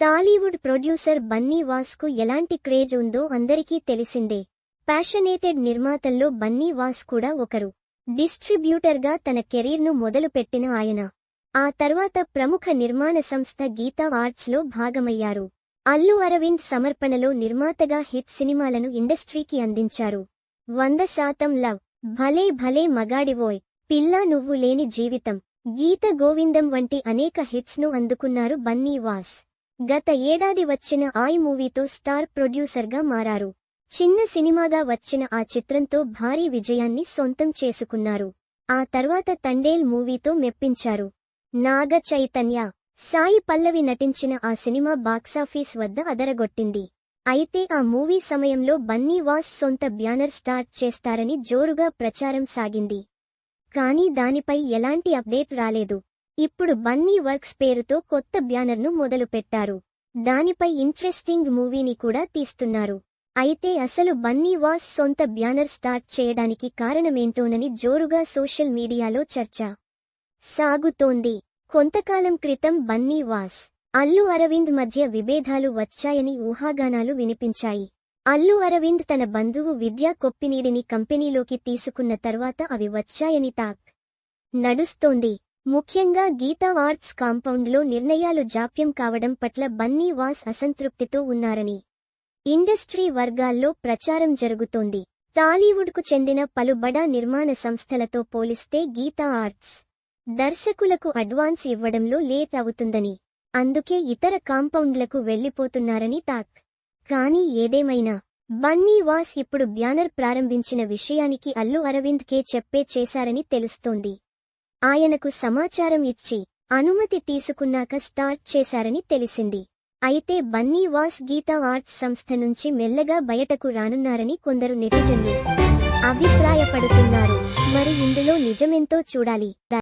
Tollywood producer Bunny వాస్కు ఎలాంటి craze ఉందో అందరికీ తెలిసిందే. ప్యాషనేటెడ్ నిర్మాతల్లో బన్నీ వాస్ కూడా ఒకరు. డిస్ట్రిబ్యూటర్గా తన కెరీర్ను మొదలుపెట్టిన ఆయన. ఆ తర్వాత ప్రముఖ నిర్మాణ సంస్థ గీతా ఆర్ట్స్లో భాగమయ్యారు. అల్లు అరవింద్ సమర్పణలో నిర్మాతగా హిట్ సినిమాలను ఇండస్ట్రీకి అందించారు. వంద శాతం లవ్ భలే భలే మగాడివోయ్ పిల్లా నువ్వు లేని జీవితం గీత గోవిందం వంటి అనేక హిట్స్ను అందుకున్నారు బన్నీ వాస్. గత ఏడాది వచ్చిన ఆయ్ మూవీతో స్టార్ ప్రొడ్యూసర్గా మారారు. చిన్న సినిమాగా వచ్చిన ఆ చిత్రంతో భారీ విజయాన్ని సొంతం చేసుకున్నారు. ఆ తర్వాత తండేల్ మూవీతో మెప్పించారు. నాగ చైతన్య సాయి పల్లవి నటించిన ఆ సినిమా బాక్సాఫీస్ వద్ద అదరగొట్టింది. అయితే ఆ మూవీ సమయంలో బన్నీ వాస్ సొంత బ్యానర్ స్టార్ట్ చేస్తారని జోరుగా ప్రచారం సాగింది. కానీ దానిపై ఎలాంటి అప్డేట్ రాలేదు. ఇప్పుడు బన్నీ వర్క్స్ పేరుతో కొత్త బ్యానర్ను మొదలుపెట్టారు. దానిపై ఇంట్రెస్టింగ్ మూవీని కూడా తీస్తున్నారు. అయితే అసలు బన్నీ వాస్ సొంత బ్యానర్ స్టార్ట్ చేయడానికి కారణమేంటోనని జోరుగా సోషల్ మీడియాలో చర్చ సాగుతోంది. కొంతకాలం క్రితం బన్నీ వాస్ అల్లు అరవింద్ మధ్య విభేదాలు వచ్చాయని ఊహాగానాలు వినిపించాయి. అల్లు అరవింద్ తన బంధువు విద్యా కొప్పినీడిని కంపెనీలోకి తీసుకున్న తర్వాత అవి వచ్చాయని టాక్ నడుస్తోంది. ముఖ్యంగా గీతా ఆర్ట్స్ కాంపౌండ్లో నిర్ణయాలు జాప్యం కావడం పట్ల బన్నీ వాస్ అసంతృప్తితో ఉన్నారని. ఇండస్ట్రీ వర్గాల్లో ప్రచారం జరుగుతోంది. టాలీవుడ్కు చెందిన పలు బడా నిర్మాణ సంస్థలతో పోలిస్తే గీతా ఆర్ట్స్ దర్శకులకు అడ్వాన్స్ ఇవ్వడంలో లేట్ అవుతుందని. అందుకే ఇతర కాంపౌండ్లకు వెళ్ళిపోతున్నారని టాక్. కానీ ఏదేమైనా బన్నీ వాస్ ఇప్పుడు బ్యానర్ ప్రారంభించిన విషయానికి అల్లు అరవింద్ కే చెప్పే చేశారని తెలుస్తోంది. ఆయనకు సమాచారం ఇచ్చి అనుమతి తీసుకున్నాక స్టార్ట్ చేశారని తెలిసింది. అయితే బన్నీ వాస్ గీతా ఆర్ట్స్ సంస్థ నుంచి మెల్లగా బయటకు రానున్నారని కొందరు నెటిజన్లు అభిప్రాయపడుతున్నారు. మరి ఇందులో నిజమెంతో చూడాలి.